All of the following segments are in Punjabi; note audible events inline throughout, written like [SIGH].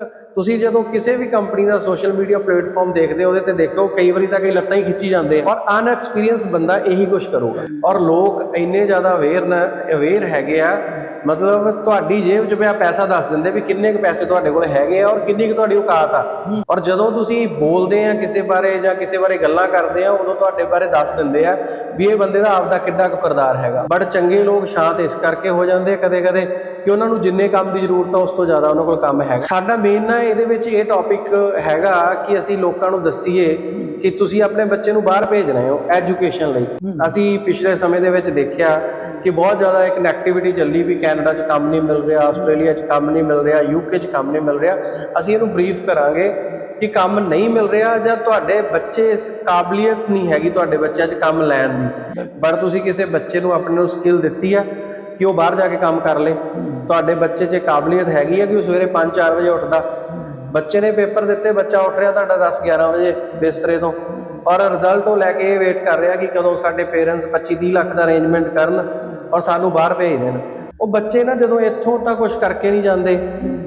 ਤੁਸੀਂ ਜਦੋਂ ਕਿਸੇ ਵੀ ਕੰਪਨੀ ਦਾ ਸੋਸ਼ਲ ਮੀਡੀਆ ਪਲੇਟਫਾਰਮ ਦੇਖਦੇ ਹੋ ਉਹਦੇ ਤੇ ਦੇਖੋ ਕਈ ਵਾਰੀ ਤਾਂ ਕਈ ਲੱਤਾਂ ਹੀ ਖਿੱਚੀ ਜਾਂਦੇ ਔਰ ਅਨਐਕਸਪੀਰੀਅੰਸ ਬੰਦਾ ਇਹੀ ਕੁਝ ਕਰੂਗਾ। ਔਰ ਲੋਕ ਇੰਨੇ ਜ਼ਿਆਦਾ ਅਵੇਅਰ ਅਵੇਅਰ ਹੈਗੇ ਆ, ਮਤਲਬ ਤੁਹਾਡੀ ਜੇਬ 'ਚ ਪਿਆ ਪੈਸਾ ਦੱਸ ਦਿੰਦੇ ਵੀ ਕਿੰਨੇ ਕੁ ਪੈਸੇ ਤੁਹਾਡੇ ਕੋਲ ਹੈਗੇ ਆ ਔਰ ਕਿੰਨੀ ਕੁ ਤੁਹਾਡੀ ਔਕਾਤ ਆ। ਔਰ ਜਦੋਂ ਤੁਸੀਂ ਬੋਲਦੇ ਆ ਕਿਸੇ ਬਾਰੇ ਜਾਂ ਕਿਸੇ ਬਾਰੇ ਗੱਲਾਂ ਕਰਦੇ ਆ, ਉਦੋਂ ਤੁਹਾਡੇ ਬਾਰੇ ਦੱਸ ਦਿੰਦੇ ਆ ਵੀ ਇਹ ਬੰਦੇ ਦਾ ਆਪਦਾ ਕਿੱਡਾ ਕੁ ਕਿਰਦਾਰ ਹੈਗਾ। ਬਟ ਚੰਗੇ ਲੋਕ ਸ਼ਾਂਤ ਇਸ ਕਰਕੇ ਹੋ ਜਾਂਦੇ ਕਦੇ ਕਦੇ ਕਿ ਉਹਨਾਂ ਨੂੰ ਜਿੰਨੇ ਕੰਮ ਦੀ ਜ਼ਰੂਰਤ ਆ ਉਸ ਤੋਂ ਜ਼ਿਆਦਾ ਉਹਨਾਂ ਕੋਲ ਕੰਮ ਹੈਗਾ। ਸਾਡਾ ਮੇਨ ਨਾ ਇਹਦੇ ਵਿੱਚ ਇਹ ਟੌਪਿਕ ਹੈਗਾ ਕਿ ਅਸੀਂ ਲੋਕਾਂ ਨੂੰ ਦੱਸੀਏ ਕਿ ਤੁਸੀਂ ਆਪਣੇ ਬੱਚੇ ਨੂੰ ਬਾਹਰ ਭੇਜ ਰਹੇ ਹੋ ਐਜੂਕੇਸ਼ਨ ਲਈ। ਅਸੀਂ ਪਿਛਲੇ ਸਮੇਂ ਦੇ ਵਿੱਚ ਦੇਖਿਆ ਕਿ ਬਹੁਤ ਜ਼ਿਆਦਾ ਇੱਕ ਨੈਗੇਟਿਵਿਟੀ ਚੱਲੀ ਵੀ ਕੈਨੇਡਾ 'ਚ ਕੰਮ ਨਹੀਂ ਮਿਲ ਰਿਹਾ ਆਸਟ੍ਰੇਲੀਆ 'ਚ ਕੰਮ ਨਹੀਂ ਮਿਲ ਰਿਹਾ ਯੂਕੇ 'ਚ ਕੰਮ ਨਹੀਂ ਮਿਲ ਰਿਹਾ। ਅਸੀਂ ਇਹਨੂੰ ਬਰੀਫ ਕਰਾਂਗੇ ਕਿ ਕੰਮ ਨਹੀਂ ਮਿਲ ਰਿਹਾ ਜਾਂ ਤੁਹਾਡੇ ਬੱਚੇ ਇਸ ਕਾਬਲੀਅਤ ਨਹੀਂ ਹੈਗੀ ਤੁਹਾਡੇ ਬੱਚਿਆਂ 'ਚ ਕੰਮ ਲੈਣ ਦੀ। ਪਰ ਤੁਸੀਂ ਕਿਸੇ ਬੱਚੇ ਨੂੰ ਆਪਣੇ ਨੂੰ ਸਕਿੱਲ ਦਿੱਤੀ ਆ ਕਿ ਉਹ ਬਾਹਰ ਜਾ ਕੇ ਕੰਮ ਕਰ ਲੇ। ਤੁਹਾਡੇ ਬੱਚੇ 'ਚ ਕਾਬਲੀਅਤ ਹੈਗੀ ਆ ਕਿ ਉਹ ਸਵੇਰੇ 5-4 ਵਜੇ ਉੱਠਦਾ। ਬੱਚੇ ਨੇ ਪੇਪਰ ਦਿੱਤੇ ਬੱਚਾ ਉੱਠ ਰਿਹਾ ਤੁਹਾਡਾ 10-11 ਵਜੇ ਬਿਸਤਰੇ ਤੋਂ। ਔਰ ਰਿਜ਼ਲਟ ਉਹ ਲੈ ਕੇ ਇਹ ਵੇਟ ਕਰ ਰਿਹਾ ਕਿ ਕਦੋਂ ਸਾਡੇ ਪੇਰੈਂਟਸ 25-30 ਲੱਖ ਦਾ ਅਰੇਂਜਮੈਂਟ ਕਰਨ ਔਰ ਸਾਨੂੰ ਬਾਹਰ ਭੇਜ ਦੇਣ। ਉਹ ਬੱਚੇ ਨਾ ਜਦੋਂ ਇੱਥੋਂ ਤਾਂ ਕੁਝ ਕਰਕੇ ਨਹੀਂ ਜਾਂਦੇ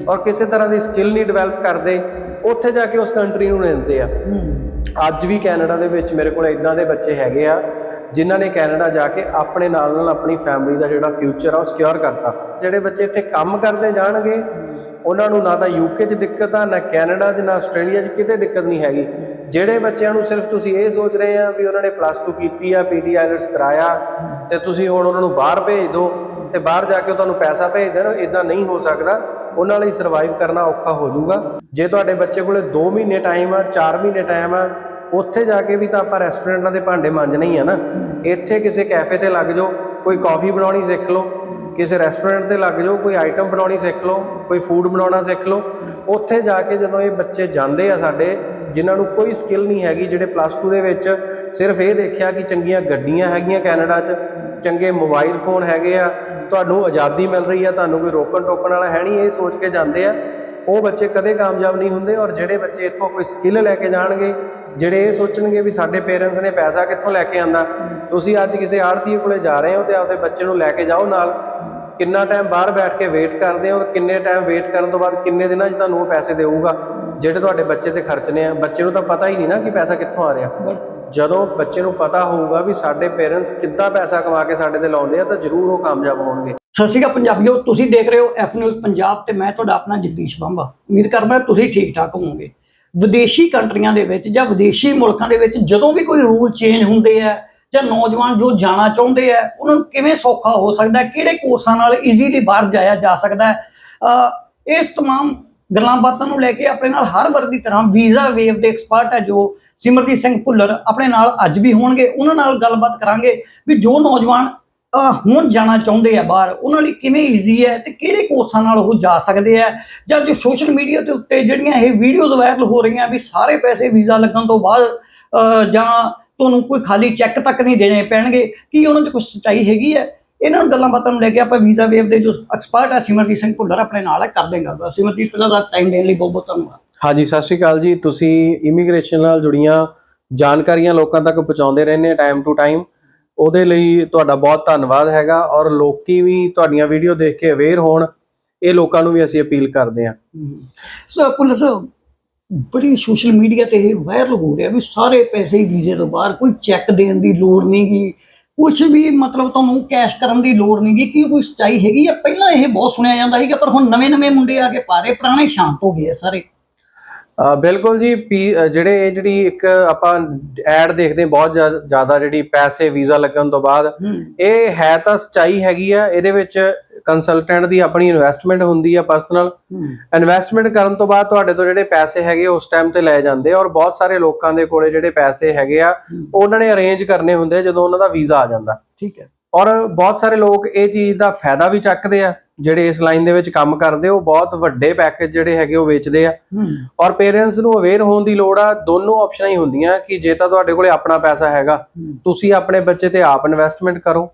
ਔਰ ਕਿਸੇ ਤਰ੍ਹਾਂ ਦੀ ਸਕਿੱਲ ਨਹੀਂ ਡਿਵੈਲਪ ਕਰਦੇ ਉੱਥੇ ਜਾ ਕੇ ਉਸ ਕੰਟਰੀ ਨੂੰ ਲੈਂਦੇ ਆ। ਅੱਜ ਵੀ ਕੈਨੇਡਾ ਦੇ ਵਿੱਚ ਮੇਰੇ ਕੋਲ ਇਦਾਂ ਦੇ ਬੱਚੇ ਹੈਗੇ ਆ ਜਿਨ੍ਹਾਂ ਨੇ ਕੈਨੇਡਾ ਜਾ ਕੇ ਆਪਣੇ ਨਾਲ ਨਾਲ ਆਪਣੀ ਫੈਮਿਲੀ ਦਾ ਜਿਹੜਾ ਫਿਊਚਰ ਆ ਉਹ ਸਿਕਿਉਰ ਕਰਤਾ। ਜਿਹੜੇ ਬੱਚੇ ਇੱਥੇ ਕੰਮ ਕਰਦੇ ਜਾਣਗੇ, ਉਹਨਾਂ ਨੂੰ ਨਾ ਤਾਂ ਯੂਕੇ 'ਚ ਦਿੱਕਤ ਆ, ਨਾ ਕੈਨੇਡਾ 'ਚ, ਨਾ ਆਸਟ੍ਰੇਲੀਆ 'ਚ ਕਿਤੇ ਦਿੱਕਤ ਨਹੀਂ ਹੈਗੀ। ਜਿਹੜੇ ਬੱਚਿਆਂ ਨੂੰ ਸਿਰਫ ਤੁਸੀਂ ਇਹ ਸੋਚ ਰਹੇ ਆ ਵੀ ਉਹਨਾਂ ਨੇ ਪਲੱਸ 2 ਕੀਤੀ ਆ ਪੀਟੀ ਆਈਲਟਸ ਕਰਾਇਆ, ਤੇ ਤੁਸੀਂ ਹੁਣ ਉਹਨਾਂ ਨੂੰ ਬਾਹਰ ਭੇਜ ਦਿਓ ਤੇ ਬਾਹਰ ਜਾ ਕੇ ਉਹ ਤੁਹਾਨੂੰ ਪੈਸਾ ਭੇਜ ਦੇਣ ਇਦਾਂ ਨਹੀਂ ਹੋ ਸਕਦਾ। ਉਹਨਾਂ ਲਈ ਸਰਵਾਈਵ ਕਰਨਾ ਔਖਾ ਹੋ ਜਾਊਗਾ। ਜੇ ਤੁਹਾਡੇ ਬੱਚੇ ਕੋਲੇ 2 ਮਹੀਨੇ ਟਾਈਮ ਆ 4 ਮਹੀਨੇ ਟਾਈਮ ਆ, ਉੱਥੇ ਜਾ ਕੇ ਵੀ ਤਾਂ ਆਪਾਂ ਰੈਸਟੋਰੈਂਟਾਂ ਦੇ ਭਾਂਡੇ ਮਾਂਜਣੇ ਹੀ ਆ ਨਾ। ਇੱਥੇ ਕਿਸੇ ਕੈਫੇ ਤੇ ਲੱਗ ਜਾਓ, ਕੋਈ ਕਾਫੀ ਬਣਾਉਣੀ ਸਿੱਖ ਲਓ, ਕਿਸੇ ਰੈਸਟੋਰੈਂਟ ਤੇ ਲੱਗ ਜਾਓ, ਕੋਈ ਆਈਟਮ ਬਣਾਉਣੀ ਸਿੱਖ ਲਓ, ਕੋਈ ਫੂਡ ਬਣਾਉਣਾ ਸਿੱਖ ਲਓ। ਉੱਥੇ ਜਾ ਕੇ ਜਦੋਂ ਇਹ ਬੱਚੇ ਜਾਂਦੇ ਆ ਸਾਡੇ, ਜਿਨ੍ਹਾਂ ਨੂੰ ਕੋਈ ਸਕਿੱਲ ਨਹੀਂ ਹੈਗੀ, ਜਿਹੜੇ ਪਲੱਸ 2 ਦੇ ਵਿੱਚ ਸਿਰਫ ਇਹ ਦੇਖਿਆ ਕਿ ਚੰਗੀਆਂ ਗੱਡੀਆਂ ਹੈਗੀਆਂ ਕੈਨੇਡਾ 'ਚ, ਚੰਗੇ ਮੋਬਾਈਲ ਫੋਨ ਹੈਗੇ ਆ, ਤੁਹਾਨੂੰ ਆਜ਼ਾਦੀ ਮਿਲ ਰਹੀ ਆ, ਤੁਹਾਨੂੰ ਕੋਈ ਰੋਕਣ ਟੋਕਣ ਵਾਲਾ ਹੈ ਨਹੀਂ, ਇਹ ਸੋਚ ਕੇ ਜਾਂਦੇ ਆ। ਉਹ ਬੱਚੇ ਕਦੇ ਕਾਮਯਾਬ ਨਹੀਂ ਹੁੰਦੇ ਔਰ ਜਿਹੜੇ ਬੱਚੇ ਇੱਥੋਂ ਕੋਈ ਸਕਿੱਲ ਲੈ ਕੇ ਜਾਣਗੇ ਜਿਹੜੇ ਇਹ ਸੋਚਣਗੇ ਵੀ ਸਾਡੇ ਪੇਰੈਂਟਸ ਨੇ ਪੈਸਾ ਕਿੱਥੋਂ ਲੈ ਕੇ ਆਂਦਾ, ਤੁਸੀਂ ਅੱਜ ਕਿਸੇ ਆੜਤੀ ਕੋਲੇ ਜਾ ਰਹੇ ਹੋ ਤੇ ਆਪਦੇ ਬੱਚੇ ਨੂੰ ਲੈ ਕੇ ਜਾਓ ਨਾਲ। ਕਿੰਨਾ ਟਾਈਮ ਬਾਹਰ ਬੈਠ ਕੇ ਵੇਟ ਕਰਦੇ ਹੋ ਔਰ ਕਿੰਨੇ ਟਾਈਮ ਵੇਟ ਕਰਨ ਤੋਂ ਬਾਅਦ ਕਿੰਨੇ ਦਿਨਾਂ 'ਚ ਤੁਹਾਨੂੰ ਉਹ ਪੈਸੇ ਦੇਊਗਾ, ਜਿਹੜੇ ਤੁਹਾਡੇ ਬੱਚੇ ਤੇ ਖਰਚਨੇ ਆ। ਬੱਚੇ ਨੂੰ ਤਾਂ ਪਤਾ ਹੀ ਨਹੀਂ ਨਾ ਕਿ ਪੈਸਾ ਕਿੱਥੋਂ ਆ ਰਿਹਾ। ਜਦੋਂ ਬੱਚੇ ਨੂੰ ਪਤਾ ਹੋਊਗਾ ਵੀ ਸਾਡੇ ਪੇਰੈਂਟਸ ਕਿੱਦਾਂ ਪੈਸਾ ਕਮਾ ਕੇ ਸਾਡੇ ਤੇ ਲਾਉਂਦੇ ਆ, ਤਾਂ ਜ਼ਰੂਰ ਉਹ ਕਾਮਯਾਬ ਹੋਣਗੇ। ਸਤਿ ਸ਼੍ਰੀ ਅਕਾਲ ਪੰਜਾਬੀਓ, ਤੁਸੀਂ ਦੇਖ ਰਹੇ ਹੋ ਐਫ ਨਿਊਜ਼ ਪੰਜਾਬ ਤੇ ਮੈਂ ਤੁਹਾਡਾ ਆਪਣਾ ਜਗਦੀਸ਼ ਬੰਬਾ। ਉਮੀਦ ਕਰਦਾ ਤੁਸੀਂ ਠੀਕ ਠਾਕ ਹੋਵੋਗੇ। ਵਿਦੇਸ਼ੀ ਕੰਟਰੀਆਂ ਦੇ ਵਿੱਚ ਜਾਂ ਵਿਦੇਸ਼ੀ ਮੁਲਕਾਂ ਦੇ ਵਿੱਚ ਜਦੋਂ ਵੀ ਕੋਈ ਰੂਲ ਚੇਂਜ ਹੁੰਦੇ ਆ ਜਾਂ ਨੌਜਵਾਨ ਜੋ ਜਾਣਾ ਚਾਹੁੰਦੇ ਆ ਉਹਨਾਂ ਨੂੰ ਕਿਵੇਂ ਸੌਖਾ ਹੋ ਸਕਦਾ ਹੈ ਕਿਹੜੇ ਕੋਰਸਾਂ ਨਾਲ ਈਜ਼ੀਲੀ ਬਾਹਰ ਜਾਇਆ ਜਾ ਸਕਦਾ ਹੈ ਅਹ ਇਸ तमाम ਗੱਲਾਂ ਬਾਤਾਂ ਨੂੰ ਲੈ ਕੇ ਆਪਣੇ ਨਾਲ ਹਰ ਵਾਰ ਦੀ ਤਰ੍ਹਾਂ ਵੀਜ਼ਾ ਵੇਵ ਦੇ ਐਕਸਪਰਟ ਹੈ ਜੋ ਸਿਮਰਜੀਤ ਸਿੰਘ ਭੁੱਲਰ ਆਪਣੇ ਨਾਲ ਅੱਜ ਵੀ ਹੋਣਗੇ ਉਹਨਾਂ ਨਾਲ ਗੱਲਬਾਤ ਕਰਾਂਗੇ ਵੀ ਜੋ ਨੌਜਵਾਨ ਅਹ ਹੁਣ ਜਾਣਾ ਚਾਹੁੰਦੇ ਆ ਬਾਹਰ। ਉਹਨਾਂ ਲਈ ਕਿਵੇਂ ਈਜ਼ੀ ਹੈ ਤੇ ਕਿਹੜੇ ਕੋਰਸਾਂ ਨਾਲ ਉਹ ਜਾ ਸਕਦੇ ਆ? ਜਾਂ ਜੋ ਸੋਸ਼ਲ ਮੀਡੀਆ ਦੇ ਉੱਤੇ ਜਿਹੜੀਆਂ ਇਹ ਵੀਡੀਓਜ਼ ਵਾਇਰਲ ਹੋ ਰਹੀਆਂ ਵੀ ਸਾਰੇ ਪੈਸੇ ਵੀਜ਼ਾ ਲੱਗਣ ਤੋਂ ਬਾਅਦ, ਅਹ, ਜਾਂ ਤੁਹਾਨੂੰ ਕੋਈ ਖਾਲੀ ਚੈੱਕ ਤੱਕ ਨਹੀਂ ਦੇਣੇ ਪੈਣਗੇ, ਕੀ ਉਹਨਾਂ 'ਚ ਕੁਝ ਸੱਚਾਈ ਹੈਗੀ ਹੈ? ਇਹਨਾਂ ਨੂੰ ਗੱਲਾਂ ਬਾਤਾਂ ਨੂੰ ਲੈ ਕੇ ਆਪਾਂ ਵੀਜ਼ਾ ਵੇਵ ਦੇ ਜੋ ਐਕਸਪਰਟ ਹੈ ਸਿਮਰਜੀਤ ਸਿੰਘ ਭੁੱਲਰ ਆਪਣੇ ਨਾਲ ਹੈ ਕਰ ਦੇਗਾ ਸਿਮਰਜੀਤ ਪਹਿਲਾਂ ਦਾ ਟਾਈਮ ਦੇਣ ਲਈ ਬਹੁਤ ਬਹੁਤ ਧੰਨਵਾਦ। ਹਾਂਜੀ, ਸਤਿ ਸ਼੍ਰੀ ਅਕਾਲ ਜੀ। ਤੁਸੀਂ ਇਮੀਗ੍ਰੇਸ਼ਨ ਨਾਲ ਜੁੜੀਆਂ ਜਾਣਕਾਰੀਆਂ ਲੋਕਾਂ ਤੱਕ ਪਹੁੰਚਾਉਂਦੇ ਰਹਿੰਦੇ ਟਾਈਮ ਟੂ ਟਾਈਮ ਉਹਦੇ ਲਈ ਤੁਹਾਡਾ ਬਹੁਤ ਧੰਨਵਾਦ ਹੈਗਾ ਔਰ ਲੋਕੀ ਵੀ ਤੁਹਾਡੀਆਂ ਵੀਡੀਓ ਦੇਖ ਕੇ ਅਵੇਅਰ ਹੋਣ, ਇਹ ਲੋਕਾਂ ਨੂੰ ਵੀ ਅਸੀਂ ਅਪੀਲ ਕਰਦੇ ਹਾਂ। ਸੋ ਪੁਲਿਸ ਬੜੀ ਸੋਸ਼ਲ ਮੀਡੀਆ ਤੇ ਇਹ ਵਾਇਰਲ ਹੋ ਰਿਹਾ ਵੀ ਸਾਰੇ ਪੈਸੇ ਵੀਜ਼ੇ ਤੋਂ ਬਾਹਰ, ਕੋਈ ਚੈੱਕ ਦੇਣ ਦੀ ਲੋੜ ਨਹੀਂ ਨਹੀਂਗੀ ਕੁਝ ਵੀ ਮਤਲਬ ਤੁਹਾਨੂੰ ਕੈਸ਼ ਕਰਨ ਦੀ ਲੋੜ ਨਹੀਂਗੀ ਕੀ ਕੋਈ ਸਚਾਈ ਹੈਗੀ? ਆ ਪਹਿਲਾਂ ਇਹ ਬਹੁਤ ਸੁਣਿਆ ਜਾਂਦਾ ਸੀਗਾ, ਪਰ ਹੁਣ ਨਵੇਂ-ਨਵੇਂ ਮੁੰਡੇ ਆ ਕੇ ਪਾ ਰਹੇ, ਪੁਰਾਣੇ ਸ਼ਾਂਤ ਹੋ ਗਏ ਆ ਸਾਰੇ। ਬਿਲਕੁਲ ਜੀ ਜਿਹੜੇ ਜਿਹੜੀ ਇੱਕ ਆਪਾਂ ਐਡ ਦੇਖਦੇ ਬਹੁਤ ਜ਼ਿਆ- ਜ਼ਿਆਦਾ ਜਿਹੜੀ ਪੈਸੇ ਵੀਜ਼ਾ ਲੱਗਣ ਤੋਂ ਬਾਅਦ ਇਹ ਹੈ ਤਾਂ ਸਚਾਈ ਹੈਗੀ ਆ ਇਹਦੇ ਵਿੱਚ ਕੰਸਲਟੈਂਟ ਦੀ ਆਪਣੀ ਇਨਵੈਸਟਮੈਂਟ ਹੁੰਦੀ ਆ ਪਰਸਨਲ ਇਨਵੈਸਟਮੈਂਟ ਕਰਨ ਤੋਂ ਬਾਅਦ ਤੁਹਾਡੇ ਤੋਂ ਜਿਹੜੇ ਪੈਸੇ ਹੈਗੇ ਉਸ ਟਾਈਮ ਤੇ ਲੈ ਜਾਂਦੇ ਔਰ ਬਹੁਤ ਸਾਰੇ ਲੋਕਾਂ ਦੇ ਕੋਲੇ ਜਿਹੜੇ ਪੈਸੇ ਹੈਗੇ ਆ ਉਹ ਉਹਨਾਂ ਨੇ ਅਰੇਂਜ ਕਰਨੇ ਹੁੰਦੇ ਜਦੋਂ ਉਹਨਾਂ ਦਾ ਵੀਜ਼ਾ ਆ ਜਾਂਦਾ। ਠੀਕ ਹੈ। ਔਰ ਬਹੁਤ ਸਾਰੇ ਲੋਕ ਇਹ ਚੀਜ਼ ਦਾ ਫਾਇਦਾ ਵੀ ਚੱਕਦੇ ਆ ਜਿਹੜੇ ਇਸ ਲਾਈਨ ਦੇ ਵਿੱਚ ਕੰਮ ਕਰਦੇ ਉਹ ਬਹੁਤ ਵੱਡੇ ਪੈਕੇਜ ਜਿਹੜੇ ਹੈਗੇ ਉਹ ਵੇਚਦੇ ਆ। ਔਰ ਪੇਰੈਂਟਸ ਨੂੰ ਅਵੇਅਰ ਹੋਣ ਦੀ ਲੋੜ ਆ ਦੋਨੋਂ ਆਪਸ਼ਨਾਂ ਹੀ ਹੁੰਦੀਆਂ ਕਿ ਜੇ ਤਾਂ ਤੁਹਾਡੇ ਕੋਲੇ ਆਪਣਾ ਪੈਸਾ ਹੈਗਾ ਤੁਸੀਂ ਆਪਣੇ ਬੱਚੇ ਤੇ ਆਪ ਇਨਵੈਸਟਮੈਂਟ ਕਰੋ।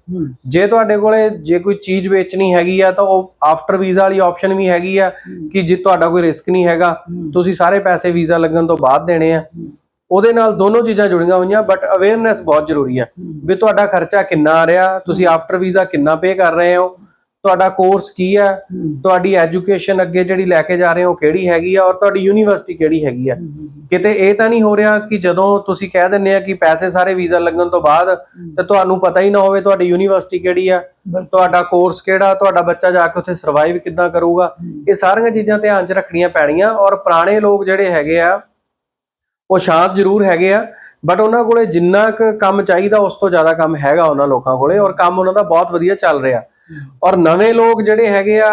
ਜੇ ਤੁਹਾਡੇ ਕੋਲੇ ਜੇ ਕੋਈ ਚੀਜ਼ ਵੇਚਣੀ ਹੈਗੀ ਆ ਤਾਂ ਉਹ ਆਫਟਰ ਵੀਜ਼ਾ ਵਾਲੀ ਆਪਸ਼ਨ ਵੀ ਹੈਗੀ ਆ ਕਿ ਜੇ ਤੁਹਾਡਾ ਕੋਈ ਰਿਸਕ ਨਹੀਂ ਹੈਗਾ ਤੁਸੀਂ ਸਾਰੇ ਪੈਸੇ ਵੀਜ਼ਾ ਲੱਗਣ ਤੋਂ ਬਾਅਦ ਦੇਣੇ ਆ। ਉਹਦੇ ਨਾਲ ਦੋਨੋਂ ਚੀਜ਼ਾਂ ਜੁੜੀਆਂ ਹੋਈਆਂ ਬਟ ਅਵੇਅਰਨੈਸ ਬਹੁਤ ਜ਼ਰੂਰੀ ਆ ਵੀ ਤੁਹਾਡਾ ਖਰਚਾ ਕਿੰਨਾ ਆ ਰਿਹਾ ਤੁਸੀਂ ਆਫਟਰ ਵੀਜ਼ਾ ਕਿੰਨਾ ਪੇ ਕਰ ਰਹੇ ਹੋ ਤੁਹਾਡਾ ਕੋਰਸ ਕੀ ਹੈ ਤੁਹਾਡੀ ਐਜੂਕੇਸ਼ਨ ਅੱਗੇ ਜਿਹੜੀ ਲੈ ਕੇ ਜਾ ਰਹੇ ਹੋ ਕਿਹੜੀ ਹੈਗੀ ਆ ਔਰ ਤੁਹਾਡੀ ਯੂਨੀਵਰਸਿਟੀ ਕਿਹੜੀ ਹੈਗੀ ਆ। ਕਿਤੇ ਇਹ ਤਾਂ ਨਹੀਂ ਹੋ ਰਿਹਾ ਕਿ ਜਦੋਂ ਤੁਸੀਂ ਕਹਿ ਦਿੰਦੇ ਆ ਕਿ ਪੈਸੇ ਸਾਰੇ ਵੀਜ਼ਾ ਲੱਗਣ ਤੋਂ ਬਾਅਦ ਤੇ ਤੁਹਾਨੂੰ ਪਤਾ ਹੀ ਨਾ ਹੋਵੇ ਤੁਹਾਡੀ ਯੂਨੀਵਰਸਿਟੀ ਕਿਹੜੀ ਆ ਤੁਹਾਡਾ ਕੋਰਸ ਕਿਹੜਾ ਤੁਹਾਡਾ ਬੱਚਾ ਜਾ ਕੇ ਉੱਥੇ ਸਰਵਾਈਵ ਕਿੱਦਾਂ ਕਰੂਗਾ। ਇਹ ਸਾਰੀਆਂ ਚੀਜ਼ਾਂ ਧਿਆਨ 'ਚ ਰੱਖਣੀਆਂ ਪੈਣੀਆਂ ਔਰ ਪੁਰਾਣੇ ਲੋਕ ਜਿਹੜੇ ਹੈਗੇ ਆ ਉਹ ਸ਼ਾਂਤ ਜ਼ਰੂਰ ਹੈਗੇ ਆ ਬਟ ਉਹਨਾਂ ਕੋਲੇ ਜਿੰਨਾ ਕੁ ਕੰਮ ਚਾਹੀਦਾ ਉਸ ਤੋਂ ਜ਼ਿਆਦਾ ਕੰਮ ਹੈਗਾ ਉਹਨਾਂ ਲੋਕਾਂ ਕੋਲੇ ਔਰ ਕੰਮ ਉਹਨਾਂ ਦਾ ਬਹੁਤ ਵਧੀਆ ਚੱਲ ਰਿਹਾ। ਔਰ ਨਵੇਂ ਲੋਕ ਜਿਹੜੇ ਹੈਗੇ ਆ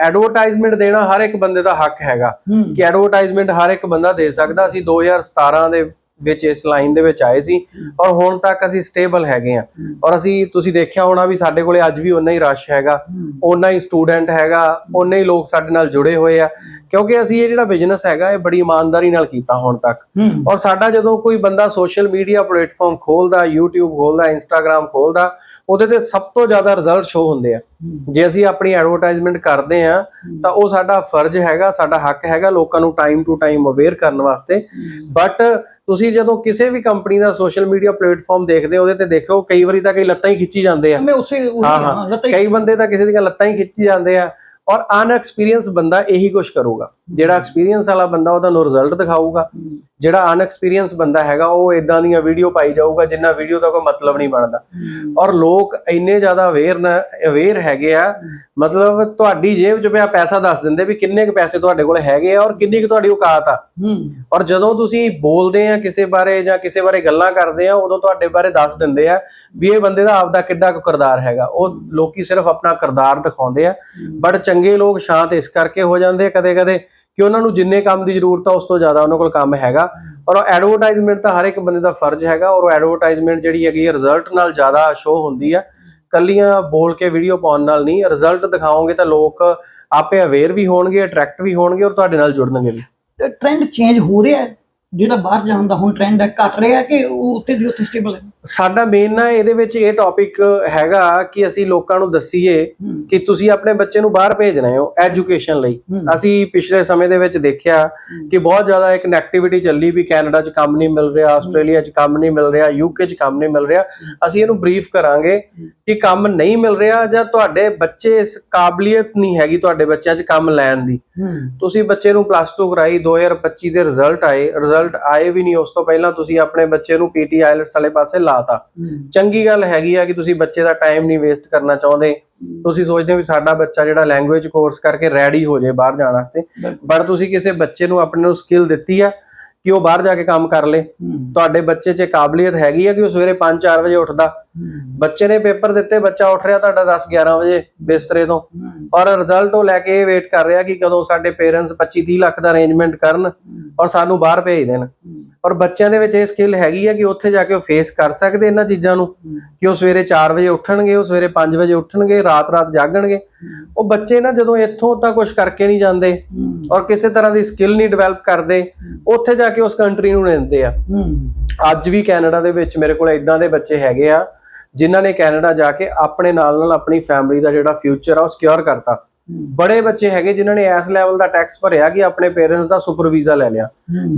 ਐਡਵਰਟਾਈਜ਼ਮੈਂਟ ਦੇਣਾ ਹਰ ਇੱਕ ਬੰਦੇ ਦਾ ਹੱਕ ਹੈਗਾ ਕਿ ਐਡਵਰਟਾਈਜ਼ਮੈਂਟ ਹਰ ਇੱਕ ਬੰਦਾ ਦੇ ਸਕਦਾ। ਅਸੀਂ 2017 ਦੇ ਵਿੱਚ ਇਸ ਲਾਈਨ ਦੇ ਵਿੱਚ ਆਏ ਸੀ ਔਰ ਹੁਣ ਤੱਕ ਅਸੀਂ ਸਟੇਬਲ ਹੈਗੇ ਆ ਔਰ ਅਸੀਂ ਤੁਸੀਂ ਦੇਖਿਆ ਹੋਣਾ ਵੀ ਸਾਡੇ ਕੋਲੇ ਅੱਜ ਵੀ ਉਨਾ ਹੀ ਰਸ਼ ਹੈਗਾ ਉਨਾ ਹੀ ਸਟੂਡੈਂਟ ਹੈਗਾ ਉਨੇ ਹੀ ਲੋਕ ਸਾਡੇ ਨਾਲ ਜੁੜੇ ਹੋਏ ਆ। ਕਿਉਂਕਿ ਅਸੀਂ ਇਹ ਜਿਹੜਾ ਬਿਜ਼ਨਸ ਹੈਗਾ ਇਹ ਬੜੀ ਇਮਾਨਦਾਰੀ ਨਾਲ ਕੀਤਾ ਹੁਣ ਤੱਕ। ਔਰ ਸਾਡਾ ਜਦੋਂ ਕੋਈ ਬੰਦਾ ਸੋਸ਼ਲ ਮੀਡੀਆ ਪਲੇਟਫਾਰਮ ਖੋਲਦਾ YouTube ਖੋਲਦਾ Instagram ਖੋਲਦਾ ਉਹਦੇ ਤੇ ਸਭ ਤੋਂ ਜ਼ਿਆਦਾ ਰਿਜ਼ਲਟ ਸ਼ੋ ਹੁੰਦੇ ਆ। ਜੇ ਅਸੀਂ ਆਪਣੀ ਐਡਵਰਟਾਈਜ਼ਮੈਂਟ ਕਰਦੇ ਆ ਤਾਂ ਉਹ ਸਾਡਾ ਫਰਜ਼ ਹੈਗਾ ਸਾਡਾ ਹੱਕ ਹੈਗਾ ਲੋਕਾਂ ਨੂੰ ਟਾਈਮ ਟੂ ਟਾਈਮ ਅਵੇਅਰ ਕਰਨ ਵਾਸਤੇ। ਬਟ ਤੁਸੀਂ ਜਦੋਂ ਕਿਸੇ ਵੀ ਕੰਪਨੀ ਦਾ ਸੋਸ਼ਲ ਮੀਡੀਆ ਪਲੇਟਫਾਰਮ ਦੇਖਦੇ ਹੋ ਉਹਦੇ ਤੇ ਦੇਖੋ ਕਈ ਵਾਰੀ ਤਾਂ ਕਈ ਲੱਤਾਂ ਹੀ ਖਿੱਚੀ ਜਾਂਦੇ ਆ। ਮੈਂ ਉਸੇ ਹਾਂ ਹਾਂ, ਕਈ ਬੰਦੇ ਤਾਂ ਕਿਸੇ ਦੀਆਂ ਲੱਤਾਂ ਹੀ ਖਿੱਚੀ ਜਾਂਦੇ ਆ। ਔਰ ਅਨਐਕਸਪੀਰੀਅੰਸ ਬੰਦਾ ਇਹੀ ਕੁਝ ਕਰੂਗਾ। ਜਿਹੜਾ ਐਕਸਪੀਰੀਅੰਸ ਵਾਲਾ ਬੰਦਾ ਉਹ ਤੁਹਾਨੂੰ ਰਿਜ਼ਲਟ ਦਿਖਾਊਗਾ। ਜਿਹੜਾ ਅਨਐਕਸਪੀਰੀਅੰਸ ਬੰਦਾ ਹੈਗਾ ਉਹ ਇਦਾਂ ਦੀਆਂ ਵੀਡੀਓ ਪਾਈ ਜਾਊਗਾ ਜਿੰਨਾ ਵੀਡੀਓ ਦਾ ਕੋਈ ਮਤਲਬ ਨਹੀਂ ਬਣਦਾ। ਔਰ ਲੋਕ ਇੰਨੇ ਜ਼ਿਆਦਾ ਅਵੇਅਰ ਅਵੇਅਰ ਹੈਗੇ ਆ ਮਤਲਬ ਤੁਹਾਡੀ ਜੇਬ 'ਚ ਪਿਆ ਪੈਸਾ ਦੱਸ ਦਿੰਦੇ ਵੀ ਕਿੰਨੇ ਕੁ ਪੈਸੇ ਤੁਹਾਡੇ ਕੋਲ ਹੈਗੇ ਆ ਔਰ ਕਿੰਨੀ ਕੁ ਤੁਹਾਡੀ ਔਕਾਤ ਆ। ਔਰ ਜਦੋਂ ਤੁਸੀਂ ਬੋਲਦੇ ਆ ਕਿਸੇ ਬਾਰੇ ਜਾਂ ਕਿਸੇ ਬਾਰੇ ਗੱਲਾਂ ਕਰਦੇ ਆ ਉਦੋਂ ਤੁਹਾਡੇ ਬਾਰੇ ਦੱਸ ਦਿੰਦੇ ਆ ਵੀ ਇਹ ਬੰਦੇ ਦਾ ਆਪਦਾ ਕਿੱਡਾ ਕੁ ਕਿਰਦਾਰ ਹੈਗਾ। ਉਹ ਲੋਕੀ ਸਿਰਫ ਆਪਣਾ ਕਿਰਦਾਰ ਦਿਖਾਉਂਦੇ ਆ ਬਟ ਚੰਗੇ ਲੋਕ ਸ਼ਾਂਤ ਇਸ ਕਰਕੇ ਹੋ ਜਾਂਦੇ ਕਦੇ-ਕਦੇ ਕਿ ਉਹਨਾਂ ਨੂੰ ਜਿੰਨੇ ਕੰਮ ਦੀ ਜ਼ਰੂਰਤ ਆ, ਉਸ ਤੋਂ ਜ਼ਿਆਦਾ ਉਹਨਾਂ ਕੋਲ ਕੰਮ ਹੈਗਾ। ਔਰ ਐਡਵਰਟਾਈਜ਼ਮੈਂਟ ਤਾਂ ਹਰ ਇੱਕ ਬੰਦੇ ਦਾ ਫਰਜ਼ ਹੈਗਾ ਔਰ ਐਡਵਰਟਾਈਜ਼ਮੈਂਟ ਜਿਹੜੀ ਹੈਗੀ ਰਿਜ਼ਲਟ ਨਾਲ ਜ਼ਿਆਦਾ ਸ਼ੋ ਹੁੰਦੀ ਆ। ਕੱਲੀਆਂ ਬੋਲ ਕੇ ਵੀਡੀਓ ਪਾਉਣ ਨਾਲ ਨਹੀਂ ਰਿਜ਼ਲਟ ਦਿਖਾਓਗੇ ਤਾਂ ਲੋਕ ਆਪੇ ਅਵੇਅਰ ਵੀ ਹੋਣਗੇ ਅਟਰੈਕਟ ਵੀ ਹੋਣਗੇ ਔਰ ਤੁਹਾਡੇ ਨਾਲ ਜੁੜਨਗੇ ਵੀ। ਟ੍ਰੈਂਡ ਚੇਂਜ ਹੋ ਰਿਹਾ ਜਿਹੜਾ ਬਾਹਰ ਜਾਣ ਦਾ ਹੁਣ ਟ੍ਰੈਂਡ ਹੈ, ਘਟ ਰਿਹਾ ਕਿ ਉਹ ਉੱਥੇ ਦੀ ਉੱਥੇ ਸਟੇਬਲ ਹੈ? ਸਾਡਾ ਮੇਨ ਨਾ ਇਹਦੇ ਵਿੱਚ ਇਹ ਟੌਪਿਕ ਹੈਗਾ ਕਿ ਅਸੀਂ ਲੋਕਾਂ ਨੂੰ ਦੱਸੀਏ ਕਿ ਤੁਸੀਂ ਆਪਣੇ ਬੱਚੇ ਨੂੰ ਬਾਹਰ ਭੇਜ ਰਹੇ ਹੋ ਐਜੂਕੇਸ਼ਨ ਲਈ। ਅਸੀਂ ਪਿਛਲੇ ਸਮੇਂ ਦੇ ਵਿੱਚ ਦੇਖਿਆ ਕਿ ਬਹੁਤ ਜ਼ਿਆਦਾ ਇੱਕ ਨੈਗੇਟਿਵਿਟੀ ਚੱਲੀ ਵੀ ਕੈਨੇਡਾ 'ਚ ਕੰਮ ਨਹੀਂ ਮਿਲ ਰਿਹਾ ਆਸਟ੍ਰੇਲੀਆ 'ਚ ਕੰਮ ਨਹੀਂ ਮਿਲ ਰਿਹਾ ਯੂਕੇ 'ਚ ਕੰਮ ਨਹੀਂ ਮਿਲ ਰਿਹਾ। ਅਸੀਂ ਇਹਨੂੰ ਬਰੀਫ ਕਰਾਂਗੇ ਕਿ ਕੰਮ ਨਹੀਂ ਮਿਲ ਰਿਹਾ ਜਾਂ ਤੁਹਾਡੇ ਬੱਚੇ ਇਸ ਕਾਬਲੀਅਤ ਨਹੀਂ ਹੈਗੀ ਤੁਹਾਡੇ ਬੱਚਿਆਂ 'ਚ ਕੰਮ ਲੈਣ ਦੀ। ਤੁਸੀਂ ਬੱਚੇ ਨੂੰ ਪਲੱਸ 2 ਕਰਾਈ 2025 ਦੇ ਰਿਜ਼ਲਟ ਆਏ ਰਿਜ਼ਲਟ ਆਏ ਵੀ ਨਹੀਂ ਉਸ ਤੋਂ ਪਹਿਲਾਂ ਤੁਸੀਂ ਆਪਣੇ ਬੱਚੇ ਨੂੰ ਪੀਟੀ ਆਇਲਟਸ ਵਾਲੇ ਪਾਸੇ ਲਾਤਾ ਚੰਗੀ ਗੱਲ ਹੈਗੀ ਆ ਕਿ ਤੁਸੀਂ ਬੱਚੇ ਦਾ ਟਾਈਮ ਨਹੀਂ ਵੇਸਟ ਕਰਨਾ ਚਾਹੁੰਦੇ। ਤੁਸੀਂ ਸੋਚਦੇ ਹੋ ਵੀ ਸਾਡਾ ਬੱਚਾ ਜਿਹੜਾ ਲੈਂਗੁਏਜ ਕੋਰਸ ਕਰਕੇ ਰੈਡੀ ਹੋ ਜਾਏ ਬਾਹਰ ਜਾਣ ਵਾਸਤੇ। ਬਟ ਤੁਸੀਂ ਕਿਸੇ ਬੱਚੇ ਨੂੰ ਆਪਣੇ ਨੂੰ ਸਕਿੱਲ ਦਿੱਤੀ ਆ ਕਿ ਉਹ ਬਾਹਰ ਜਾ ਕੇ ਕੰਮ ਕਰ ਲੇ। ਤੁਹਾਡੇ ਬੱਚੇ 'ਚ ਕਾਬਲੀਅਤ ਹੈਗੀ ਆ ਕਿ ਉਹ ਸਵੇਰੇ 5-4 ਵਜੇ ਉੱਠਦਾ। ਬੱਚੇ ਨੇ ਪੇਪਰ ਦਿੱਤੇ ਬੱਚਾ ਉੱਠ ਰਿਹਾ ਤੁਹਾਡਾ 10-11 ਵਜੇ ਬਿਸਤਰੇ ਤੋਂ। ਔਰ ਰਿਜ਼ਲਟ ਉਹ ਲੈ ਕੇ ਇਹ ਵੇਟ ਕਰ ਰਿਹਾ ਕਿ ਕਦੋਂ ਸਾਡੇ ਪੇਰੈਂਟਸ 25-30 ਲੱਖ ਦਾ ਅਰੇਂਜਮੈਂਟ ਕਰਨ ਔਰ ਸਾਨੂੰ ਬਾਹਰ ਭੇਜ ਦੇਣ। ਔਰ ਬੱਚਿਆਂ ਦੇ ਵਿੱਚ ਇਹ ਸਕਿੱਲ ਹੈਗੀ ਆ ਕਿ ਉੱਥੇ ਜਾ ਕੇ ਉਹ ਫੇਸ ਕਰ ਸਕਦੇ ਇਹਨਾਂ ਚੀਜ਼ਾਂ ਨੂੰ ਕਿ ਉਹ ਸਵੇਰੇ 4 ਵਜੇ ਉੱਠਣਗੇ ਉਹ ਸਵੇਰੇ 5 ਵਜੇ ਉੱਠਣਗੇ ਰਾਤ-ਰਾਤ ਜਾਗਣਗੇ। ਉਹ ਬੱਚੇ ਨਾ ਜਦੋਂ ਇੱਥੋਂ ਤਾਂ ਕੁਝ ਕਰਕੇ ਨਹੀਂ ਜਾਂਦੇ ਔਰ ਕਿਸੇ ਤਰ੍ਹਾਂ ਦੀ ਸਕਿੱਲ ਨਹੀਂ ਡਿਵੈਲਪ ਕਰਦੇ ਉੱਥੇ ਜਾ ਕੇ ਉਸ ਕੰਟਰੀ ਨੂੰ ਲੈਂਦੇ ਆ। ਅੱਜ ਵੀ ਕੈਨੇਡਾ ਦੇ ਵਿੱਚ ਮੇਰੇ ਕੋਲ ਇਦਾਂ ਦੇ ਬੱਚੇ ਹੈਗੇ ਆ ਜਿਨ੍ਹਾਂ ਨੇ ਕੈਨੇਡਾ ਜਾ ਕੇ ਆਪਣੇ ਨਾਲ ਨਾਲ ਆਪਣੀ ਫੈਮਿਲੀ ਦਾ ਜਿਹੜਾ ਫਿਊਚਰ ਆ ਉਹ ਸਿਕਿਉਰ ਕਰਤਾ। ਬੜੇ ਬੱਚੇ ਹੈਗੇ ਜਿਨ੍ਹਾਂ ਨੇ ਇਸ ਲੈਵਲ ਦਾ ਟੈਕਸ ਭਰਿਆ ਕਿ ਆਪਣੇ ਪੇਰੈਂਟਸ ਦਾ ਸੁਪਰ ਵੀਜ਼ਾ ਲੈ ਲਿਆ।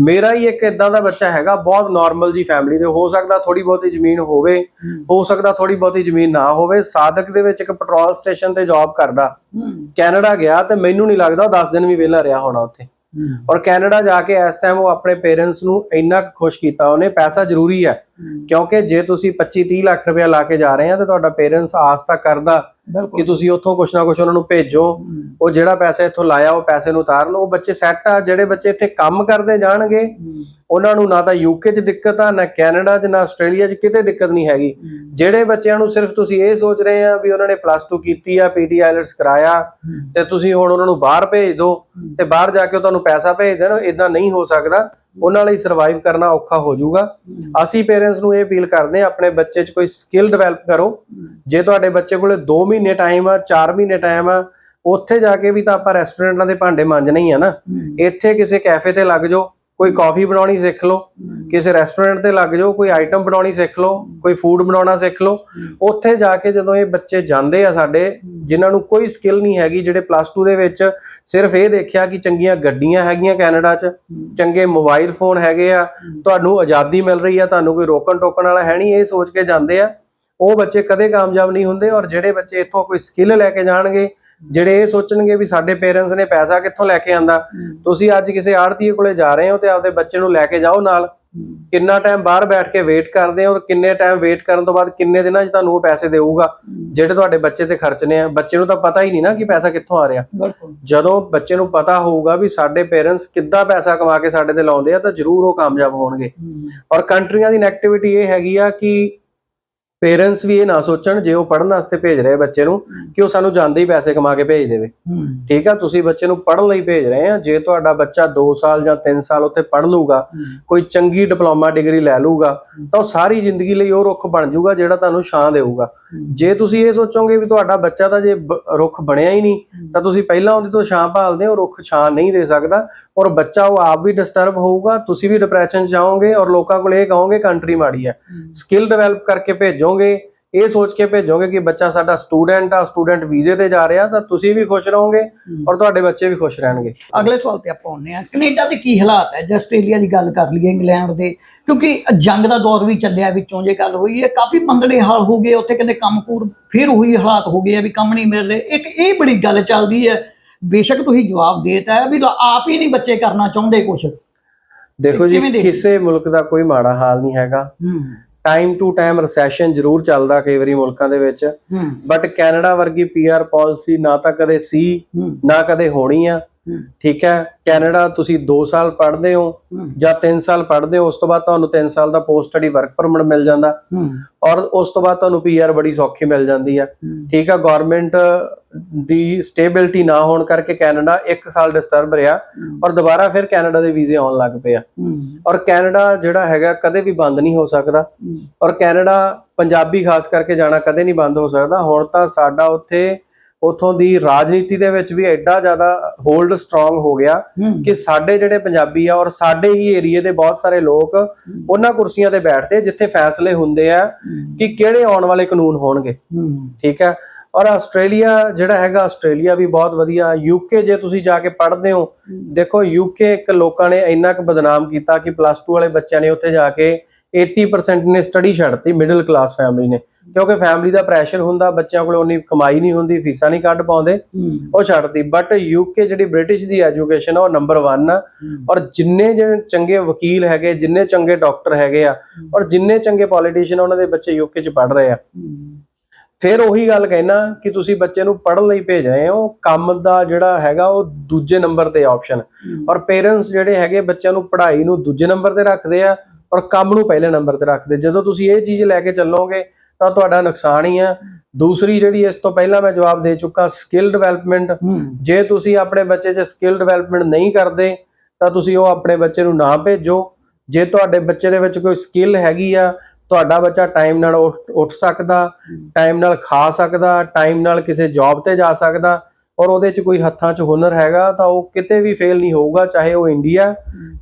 ਮੇਰਾ ਹੀ ਇੱਕ ਇਦਾਂ ਦਾ ਬੱਚਾ ਹੈਗਾ ਬਹੁਤ ਨਾਰਮਲ ਜੀ ਫੈਮਿਲੀ ਦੇ। ਹੋ ਸਕਦਾ ਥੋੜੀ ਬਹੁਤੀ ਜ਼ਮੀਨ ਹੋਵੇ ਹੋ। ਸਕਦਾ ਥੋੜੀ ਬਹੁਤੀ ਜ਼ਮੀਨ ਨਾ ਹੋਵੇ ਸਾਦਕ ਦੇ ਵਿੱਚ ਇੱਕ ਪੈਟਰੋਲ ਸਟੇਸ਼ਨ ਤੇ ਜੌਬ ਕਰਦਾ। ਕੈਨੇਡਾ ਗਿਆ ਤੇ ਮੈਨੂੰ ਨਹੀਂ ਲੱਗਦਾ ਉਹ 10 ਦਿਨ ਵੀ ਵਿਹਲਾ ਰਿਹਾ ਹੋਣਾ ਉੱਥੇ। ਔਰ ਕੈਨੇਡਾ ਜਾ ਕੇ ਇਸ ਟਾਈਮ ਉਹ ਆਪਣੇ ਪੇਰੈਂਟਸ ਨੂੰ ਇੰਨਾ ਖੁਸ਼ ਕੀਤਾ ਉਹਨੇ ਪੈਸਾ ਜ਼ਰੂਰੀ ਹੈ। ਕਿਉਂਕਿ ਜੇ ਤੁਸੀਂ 25 30 ਲੱਖ ਰੁਪਇਆ ਲਾ ਕੇ ਜਾ ਰਹੇ ਆ ਤੇ ਤੁਹਾਡਾ ਪੇਰੈਂਟਸ ਆਸ ਤਾਂ ਕਰਦਾ ਕਿ ਤੁਸੀਂ ਉੱਥੋਂ ਕੁਛ ਨਾ ਕੁਛ ਉਹਨਾਂ ਨੂੰ ਭੇਜੋ। ਉਹ ਜਿਹੜਾ ਪੈਸਾ ਇੱਥੋਂ ਲਾਇਆ ਉਹ ਪੈਸੇ ਨੂੰ ਉਤਾਰਨ। ਉਹ ਬੱਚੇ ਸੈੱਟ ਆ ਜਿਹੜੇ ਬੱਚੇ ਇੱਥੇ ਕੰਮ ਕਰਦੇ ਜਾਣਗੇ ਉਹਨਾਂ ਨੂੰ ਨਾ ਤਾਂ ਯੂਕੇ 'ਚ ਦਿੱਕਤ ਆ ਨਾ ਕੈਨੇਡਾ 'ਚ ਨਾ ਆਸਟ੍ਰੇਲੀਆ 'ਚ ਕਿਤੇ ਦਿੱਕਤ ਨਹੀਂ ਹੈਗੀ। ਜਿਹੜੇ ਬੱਚਿਆਂ ਨੂੰ ਸਿਰਫ ਤੁਸੀਂ ਇਹ ਸੋਚ ਰਹੇ ਆ ਵੀ ਉਹਨਾਂ ਨੇ ਪਲੱਸ 2 ਕੀਤੀ ਆ ਪੀਟੀ ਆਇਲਟਸ ਕਰਾਇਆ ਤੇ ਤੁਸੀਂ ਹੁਣ ਉਹਨਾਂ ਨੂੰ ਬਾਹਰ ਭੇਜ ਦਿਓ ਤੇ ਬਾਹਰ ਜਾ ਕੇ ਤੁਹਾਨੂੰ ਪੈਸਾ ਭੇਜ ਦੇਣ ਇਦਾਂ ਨਹੀਂ ਹੋ ਸਕਦਾ। ਉਹਨਾਂ ਲਈ ਸਰਵਾਈਵ ਕਰਨਾ ਔਖਾ ਹੋ ਜਾਊਗਾ। ਅਸੀਂ ਪੇਰੈਂਟਸ ਨੂੰ ਇਹ ਅਪੀਲ ਕਰਦੇ ਆ ਆਪਣੇ ਬੱਚੇ 'ਚ ਕੋਈ ਸਕਿੱਲ ਡਿਵੈਲਪ ਕਰੋ। ਜੇ ਤੁਹਾਡੇ ਬੱਚੇ ਕੋਲੇ 2 ਮਹੀਨੇ ਟਾਈਮ ਆ 4 ਮਹੀਨੇ ਟਾਈਮ ਆ ਉੱਥੇ ਜਾ ਕੇ ਵੀ ਤਾਂ ਆਪਾਂ ਰੈਸਟੋਰੈਂਟਾਂ ਦੇ ਭਾਂਡੇ ਮਾਂਜਣੇ ਹੀ ਆ ਨਾ। ਇੱਥੇ ਕਿਸੇ ਕੈਫੇ ਤੇ ਲੱਗ ਜਾਓ ਕੋਈ ਕਾਫੀ ਬਣਾਉਣੀ ਸਿੱਖ ਲਓ ਕਿਸੇ ਰੈਸਟੋਰੈਂਟ ਤੇ ਲੱਗ ਜਾਓ ਕੋਈ ਆਈਟਮ ਬਣਾਉਣੀ ਸਿੱਖ ਲਓ ਕੋਈ ਫੂਡ ਬਣਾਉਣਾ ਸਿੱਖ ਲਓ ਉੱਥੇ ਜਾ ਕੇ ਜਦੋਂ ਇਹ ਬੱਚੇ ਜਾਂਦੇ ਆ ਸਾਡੇ ਜਿਨ੍ਹਾਂ ਨੂੰ ਕੋਈ ਸਕਿੱਲ ਨਹੀਂ ਹੈਗੀ ਜਿਹੜੇ ਪਲੱਸ 2 ਦੇ ਵਿੱਚ ਸਿਰਫ ਇਹ ਦੇਖਿਆ ਕਿ ਚੰਗੀਆਂ ਗੱਡੀਆਂ ਹੈਗੀਆਂ ਕੈਨੇਡਾ 'ਚ ਚੰਗੇ ਮੋਬਾਈਲ ਫੋਨ ਹੈਗੇ ਆ ਤੁਹਾਨੂੰ ਆਜ਼ਾਦੀ ਮਿਲ ਰਹੀ ਆ ਤੁਹਾਨੂੰ ਕੋਈ ਰੋਕਣ ਟੋਕਣ ਵਾਲਾ ਹੈ ਨਹੀਂ ਇਹ ਸੋਚ ਕੇ ਜਾਂਦੇ ਆ। ਉਹ ਬੱਚੇ ਕਦੇ ਕਾਮਯਾਬ ਨਹੀਂ ਹੁੰਦੇ ਔਰ ਜਿਹੜੇ ਬੱਚੇ ਇੱਥੋਂ ਕੋਈ ਸਕਿੱਲ ਲੈ ਕੇ ਜਾਣਗੇ ਜਿਹੜੇ ਇਹ ਸੋਚਣਗੇ ਵੀ ਸਾਡੇ ਪੇਰੈਂਟਸ ਨੇ ਪੈਸਾ ਕਿੱਥੋਂ ਲੈ ਕੇ ਆਂਦਾ ਤੁਸੀਂ ਅੱਜ ਕਿਸੇ ਆੜਤੀਏ ਕੋਲੇ ਜਾ ਰਹੇ ਹੋ ਤੇ ਆਪਦੇ ਬੱਚੇ ਨੂੰ ਲੈ ਕੇ ਜਾਓ ਨਾਲ। ਕਿੰਨਾ ਟਾਈਮ ਬਾਹਰ ਬੈਠ ਕੇ ਵੇਟ ਕਰਦੇ ਹੋ ਕਿੰਨੇ ਟਾਈਮ ਵੇਟ ਕਰਨ ਤੋਂ ਬਾਅਦ ਕਿੰਨੇ ਦਿਨਾਂ 'ਚ ਤੁਹਾਨੂੰ ਉਹ ਪੈਸੇ ਦੇਊਗਾ ਜਿਹੜੇ ਤੁਹਾਡੇ ਬੱਚੇ ਤੇ ਖਰਚਨੇ ਆ। ਬੱਚੇ ਨੂੰ ਤਾਂ ਪਤਾ ਹੀ ਨਹੀਂ ਨਾ ਕਿ ਪੈਸਾ ਕਿੱਥੋਂ ਆ ਰਿਹਾ। ਜਦੋਂ ਬੱਚੇ ਨੂੰ ਪਤਾ ਹੋਊਗਾ ਵੀ ਸਾਡੇ ਪੇਰੈਂਟਸ ਕਿੱਦਾਂ ਪੈਸਾ ਕਮਾ ਕੇ ਸਾਡੇ ਤੇ ਲਾਉਂਦੇ ਆ ਤਾਂ ਜ਼ਰੂਰ ਉਹ ਕਾਮਯਾਬ ਹੋਣਗੇ। ਔਰ ਕੰਟਰੀਆਂ ਦੀ ਨੈਗੇਟਿਵਿਟੀ ਇਹ ਹੈਗੀ ਆ ਕਿ ਪੇਰੈਂਟਸ ਵੀ ਇਹ ਨਾ ਸੋਚਣ ਜੇ ਉਹ ਪੜ੍ਹਨ ਵਾਸਤੇ ਭੇਜ ਰਹੇ ਬੱਚੇ ਨੂੰ ਕਿ ਉਹ ਸਾਨੂੰ ਜਾਂਦੇ ਹੀ ਪੈਸੇ ਕਮਾ ਕੇ ਭੇਜ ਦੇਵੇ। ਠੀਕ ਆ? ਤੁਸੀਂ ਬੱਚੇ ਨੂੰ ਪੜ੍ਹਨ ਲਈ ਭੇਜ ਰਹੇ ਆ। ਜੇ ਤੁਹਾਡਾ ਬੱਚਾ 2 ਸਾਲ ਜਾਂ 3 ਸਾਲ ਉੱਥੇ ਪੜ੍ਹ ਲੂਗਾ ਕੋਈ ਚੰਗੀ ਡਿਪਲੋਮਾ ਡਿਗਰੀ ਲੈ ਲੂਗਾ ਤਾਂ ਉਹ ਸਾਰੀ ਜ਼ਿੰਦਗੀ ਲਈ ਉਹ ਰੁੱਖ ਬਣ ਜਾਊਗਾ ਜਿਹੜਾ ਤੁਹਾਨੂੰ ਛਾਂ ਦੇਊਗਾ। ਜੇ ਤੁਸੀਂ ਇਹ ਸੋਚੋਗੇ ਵੀ ਤੁਹਾਡਾ ਬੱਚਾ ਤਾਂ ਜੇ ਰੁੱਖ ਬਣਿਆ ਹੀ ਨਹੀਂ ਤਾਂ ਤੁਸੀਂ ਪਹਿਲਾਂ ਉਹਦੇ ਤੋਂ ਛਾਂ ਭਾਲਦੇ ਹੋ ਰੁੱਖ ਛਾਂ ਨਹੀਂ ਦੇ ਸਕਦਾ ਔਰ ਬੱਚਾ ਉਹ ਆਪ ਵੀ ਡਿਸਟਰਬ ਹੋਊਗਾ ਤੁਸੀਂ ਵੀ ਡਿਪਰੈਸ਼ਨ ਚ ਜਾਓਗੇ ਔਰ ਲੋਕਾਂ ਕੋਲ ਇਹ ਕਹੋਗੇ ਕੰਟਰੀ ਮਾੜੀ ਹੈ। ਸਕਿੱਲ ਡਿਵੈਲਪ ਕਰਕੇ ਭੇਜੋਗੇ ਇਹ ਸੋਚ ਕੇ ਭੇਜੋਗੇ ਕਿ ਬੱਚਾ ਸਾਡਾ ਸਟੂਡੈਂਟ ਆ ਸਟੂਡੈਂਟ ਵੀਜ਼ੇ ਤੇ ਜਾ ਰਿਹਾ ਤਾਂ ਤੁਸੀਂ ਵੀ ਖੁਸ਼ ਰਹੋਗੇ ਔਰ ਤੁਹਾਡੇ ਬੱਚੇ ਵੀ ਖੁਸ਼ ਰਹਿਣਗੇ। ਅਗਲੇ ਸਵਾਲ ਤੇ ਆਪਾਂ ਆਉਂਦੇ ਆ ਕੈਨੇਡਾ ਦੇ ਕੀ ਹਾਲਾਤ ਹੈ? ਜੇ ਆਸਟ੍ਰੇਲੀਆ ਦੀ ਗੱਲ ਕਰ ਲਈਏ ਇੰਗਲੈਂਡ ਦੇ ਕਿਉਂਕਿ ਜੰਗ ਦਾ ਦੌਰ ਵੀ ਚੱਲਿਆ ਵਿੱਚੋਂ ਜੇ ਗੱਲ ਹੋਈ ਹੈ ਕਾਫੀ ਮੰਦੜੇ ਹਾਲ ਹੋ ਗਏ ਉੱਥੇ ਕਹਿੰਦੇ ਕੰਮਕੂਰ ਫਿਰ ਉਹੀ ਹਾਲਾਤ ਹੋ ਗਏ ਆ ਵੀ ਕੰਮ ਨਹੀਂ ਮਿਲ ਰਹੇ। ਇੱਕ ਇਹ ਬੜੀ ਗੱਲ ਚੱਲਦੀ ਹੈ ਬੇਸ਼ੱਕ ਤੁਸੀਂ ਜਵਾਬ ਦੇਤਾ ਵੀ ਆਪ ਹੀ ਨਹੀਂ ਬੱਚੇ ਕਰਨਾ ਚਾਹੁੰਦੇ ਕੁਝ ਦੇਖੋ ਜੀ? ਕਿਸੇ ਮੁਲਕ ਦਾ ਕੋਈ ਮਾੜਾ ਹਾਲ ਨਹੀਂ ਹੈਗਾ। ਟਾਈਮ ਟੂ ਟਾਈਮ ਰੈਸੈਸ਼ਨ ਜ਼ਰੂਰ ਚੱਲਦਾ ਕਈ ਵਾਰੀ ਮੁਲਕਾਂ ਦੇ ਵਿੱਚ। ਬਟ ਕੈਨੇਡਾ ਵਰਗੀ ਪੀਆਰ ਪਾਲਿਸੀ ਨਾ ਤਾਂ ਕਦੇ ਸੀ ਨਾ ਕਦੇ ਹੋਣੀ ਆ। ਠੀਕ ਹੈ ਕੈਨੇਡਾ ਤੁਸੀਂ 2 ਸਾਲ ਪੜ੍ਹਦੇ ਹੋ ਹੂੰ। ਜਾਂ 3 ਸਾਲ ਪੜ੍ਹਦੇ ਹੋ ਉਸ ਤੋਂ ਬਾਅਦ ਤੁਹਾਨੂੰ 3 ਸਾਲ ਦਾ ਪੋਸਟ ਸਟੱਡੀ ਵਰਕ ਪਰਮਿਟ ਮਿਲ ਜਾਂਦਾ। ਹੂੰ। ਔਰ ਉਸ ਤੋਂ ਬਾਅਦ ਤੁਹਾਨੂੰ ਪੀਆਰ ਬੜੀ ਸੌਖੀ ਮਿਲ ਜਾਂਦੀ ਹੂੰ। ਠੀਕ ਆ ਗਵਰਨਮੈਂਟ ਦੀ ਸਟੇਬਿਲਿਟੀ ਨਾ ਹੋਣ ਕਰਕੇ ਕੈਨੇਡਾ 1 ਸਾਲ ਡਿਸਟਰਬ ਰਿਹਾ ਔਰ ਦੁਬਾਰਾ ਫਿਰ ਕੈਨੇਡਾ ਦੇ ਵੀਜ਼ੇ ਆਉਣ ਲੱਗ ਪਏ ਆ। ਹੂੰ। ਔਰ ਕੈਨੇਡਾ ਜਿਹੜਾ ਹੈਗਾ ਕਦੇ ਵੀ ਬੰਦ ਨਹੀਂ ਹੋ ਸਕਦਾ। ਔਰ ਕੈਨੇਡਾ ਪੰਜਾਬੀ ਖਾਸ ਕਰਕੇ ਜਾਣਾ ਕਦੇ ਨਹੀਂ ਬੰਦ ਹੋ ਸਕਦਾ। ਹੁਣ ਤਾਂ ਸਾਡਾ ਉੱਥੇ ਉਥੋਂ ਦੀ ਰਾਜਨੀਤੀ ਦੇ ਵਿੱਚ ਵੀ ਐਡਾ ਜ਼ਿਆਦਾ ਹੋਲਡ ਸਟਰੋਂਗ ਹੋ ਗਿਆ ਕਿ ਸਾਡੇ ਜਿਹੜੇ ਪੰਜਾਬੀ ਆ ਔਰ ਸਾਡੇ ਹੀ ਏਰੀਏ ਦੇ ਬਹੁਤ ਸਾਰੇ ਲੋਕ ਉਹਨਾਂ ਕੁਰਸੀਆਂ ਤੇ ਬੈਠਦੇ ਜਿੱਥੇ ਫੈਸਲੇ ਹੁੰਦੇ ਆ ਕਿ ਕਿਹੜੇ ਆਉਣ ਵਾਲੇ ਕਾਨੂੰਨ ਹੋਣਗੇ। ਠੀਕ ਹੈ? ਔਰ ਆਸਟ੍ਰੇਲੀਆ ਜਿਹੜਾ ਹੈਗਾ ਆਸਟ੍ਰੇਲੀਆ ਵੀ ਬਹੁਤ ਵਧੀਆ। ਯੂਕੇ ਜੇ ਤੁਸੀਂ ਜਾ ਕੇ ਪੜ੍ਹਦੇ ਹੋ ਦੇਖੋ ਯੂਕੇ ਇੱਕ ਲੋਕਾਂ ਨੇ ਇੰਨਾ ਕੁ ਬਦਨਾਮ ਕੀਤਾ ਕਿ ਪਲੱਸ 2 ਵਾਲੇ ਬੱਚਿਆਂ ਨੇ ਉੱਥੇ ਜਾ ਕੇ 80% ਨੇ ਸਟੱਡੀ ਛੱਡਤੀ ਮਿਡਲ ਕਲਾਸ ਫੈਮਿਲੀ ਨੇ। ਕਿਉਂਕਿ ਫੈਮਿਲੀ ਦਾ ਪ੍ਰੈਸ਼ਰ ਹੁੰਦਾ ਬੱਚਿਆਂ ਕੋਲ ਉਨੀ ਕਮਾਈ ਨਹੀਂ ਹੁੰਦੀ ਫੀਸਾਂ ਨਹੀਂ ਕੱਢ ਪਾਉਂਦੇ ਉਹ ਛੱਡਤੀ ਬਟ ਯੂਕੇ ਜਿਹੜੀ ਬ੍ਰਿਟਿਸ਼ ਦੀ ਐਜੂਕੇਸ਼ਨ ਆ ਉਹ ਨੰਬਰ 1 ਆ। ਔਰ ਜਿੰਨੇ ਜਿਹੜੇ ਚੰਗੇ ਵਕੀਲ ਹੈਗੇ ਜਿੰਨੇ ਚੰਗੇ ਡਾਕਟਰ ਹੈਗੇ ਆ ਔਰ ਜਿੰਨੇ ਚੰਗੇ ਪੋਲੀਟੀਸ਼ੀਅਨ ਉਹਨਾਂ ਦੇ ਬੱਚੇ ਯੂਕੇ 'ਚ ਪੜ੍ਹ ਰਹੇ ਆ। ਫਿਰ ਉਹੀ ਗੱਲ ਕਹਿਣਾ ਕਿ ਤੁਸੀਂ ਬੱਚੇ ਨੂੰ ਪੜ੍ਹਨ ਲਈ ਭੇਜ ਰਹੇ ਹੋ ਕੰਮ ਦਾ ਜਿਹੜਾ ਹੈਗਾ ਉਹ ਦੂਜੇ ਨੰਬਰ ਤੇ ਆਪਸ਼ਨ ਔਰ ਪੇਰੈਂਟਸ ਜਿਹੜੇ ਹੈਗੇ ਬੱਚਿਆਂ ਨੂੰ ਪੜ੍ਹਾਈ ਨੂੰ ਦੂਜੇ ਨੰਬਰ ਤੇ ਰੱਖਦੇ ਆ ਔਰ ਕੰਮ ਨੂੰ ਪਹਿਲੇ ਨੰਬਰ ਤੇ ਰੱਖਦੇ। ਜਦੋਂ ਤੁਸੀਂ ਇਹ ਚੀਜ਼ ਲੈ ਕੇ ਚੱਲੋਗੇ ਤਾਂ ਤੁਹਾਡਾ ਨੁਕਸਾਨ ਹੀ ਆ। ਦੂਸਰੀ ਜਿਹੜੀ ਇਸ ਤੋਂ ਪਹਿਲਾਂ ਮੈਂ ਜਵਾਬ ਦੇ ਚੁੱਕਾ ਸਕਿੱਲ ਡਿਵੈਲਪਮੈਂਟ ਹੂੰ। ਜੇ ਤੁਸੀਂ ਆਪਣੇ ਬੱਚੇ 'ਚ ਸਕਿੱਲ ਡਿਵੈਲਪਮੈਂਟ ਨਹੀਂ ਕਰਦੇ ਤਾਂ ਤੁਸੀਂ ਉਹ ਆਪਣੇ ਬੱਚੇ ਨੂੰ ਨਾ ਭੇਜੋ। ਜੇ ਤੁਹਾਡੇ ਬੱਚੇ ਦੇ ਵਿੱਚ ਕੋਈ ਸਕਿੱਲ ਹੈਗੀ ਆ ਤੁਹਾਡਾ ਬੱਚਾ ਟਾਈਮ ਨਾਲ ਉੱਠ ਸਕਦਾ ਟਾਈਮ ਨਾਲ ਖਾ ਸਕਦਾ ਟਾਈਮ ਨਾਲ ਕਿਸੇ ਜੌਬ ਤੇ ਜਾ ਸਕਦਾ ਔਰ ਉਹਦੇ 'ਚ ਕੋਈ ਹੱਥਾਂ 'ਚ ਹੁਨਰ ਹੈਗਾ ਤਾਂ ਉਹ ਕਿਤੇ ਵੀ ਫੇਲ ਨਹੀਂ ਹੋਊਗਾ ਚਾਹੇ ਉਹ ਇੰਡੀਆ